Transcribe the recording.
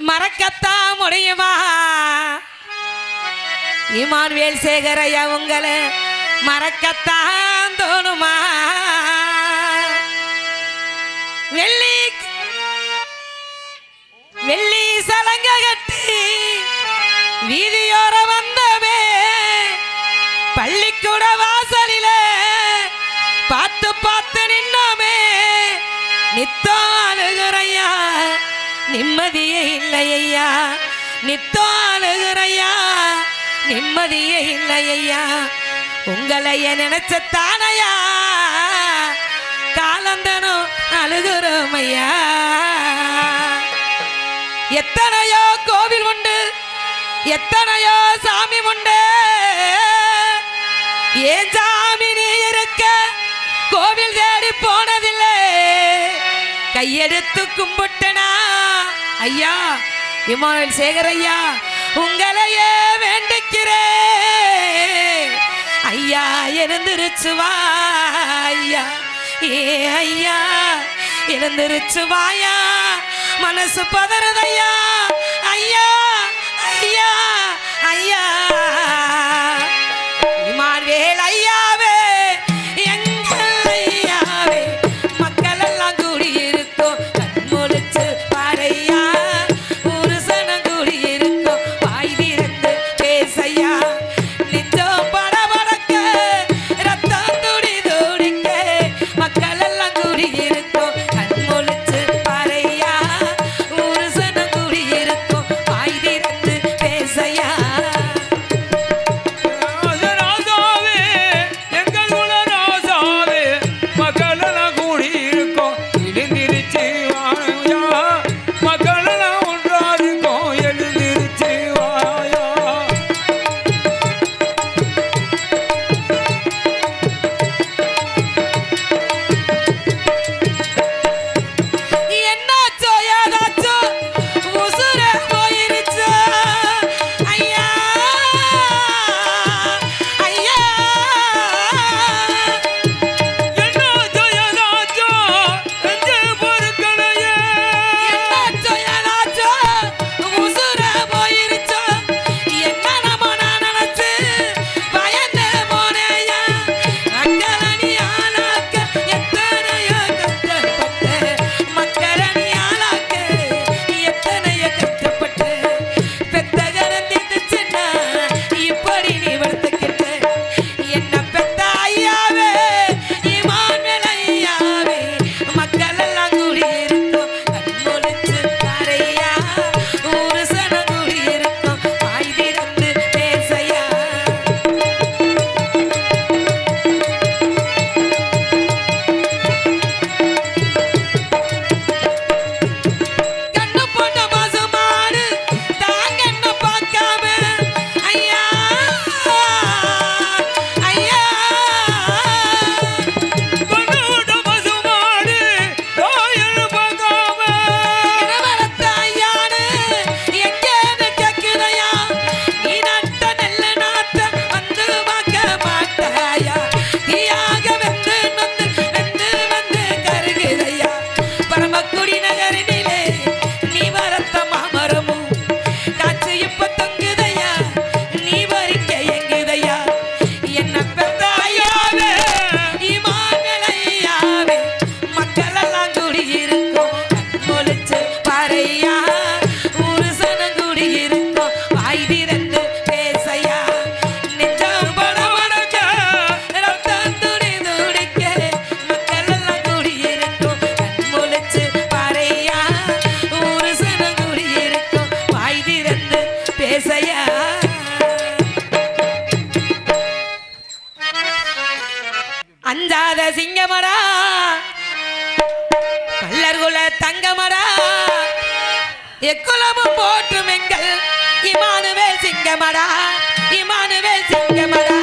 மறக்கத்தான் முடியுமா? இமான்வேல் சேகரையா உங்களை மறக்கத்தான் தோணுமா? வெள்ளி வெள்ளி சலங்க கட்டி வீதியோர வந்தமே. பள்ளிக்கூட வாசலில பார்த்து பார்த்து நின்னோமே. நித்தம் அழுகுறையா நிம்மதியே இல்லையா நித்தோழுகிறையா நிம்மதியே இல்லையா உங்களைய நினைச்சத்தானையா காலந்தனும் அழுகிறோம் ஐயா எத்தனையோ கோவில் உண்டு. எத்தனையோ சாமி உண்டு. ஏன் சாமி நீ இருக்க. கோவில் தேடி போனதில்லை. கையெடுத்து கும்பிட்டு ஐயா இமாவேல் சேகர் ஐயா உங்களையே வேண்டிக்கிறேன். ஐயா எழுந்திருச்சு வா ஐயா. ஏ ஐயா எழுந்திருச்சு வாயா மனசு பதறதையா ஐயா ஐயா ஐயா. சிங்கமடா. கல்லர்குல தங்கமடா. எக்குலமும் போற்றும் எங்கள் இமானுவே சிங்கமடா. இமானுவே சிங்கமடா.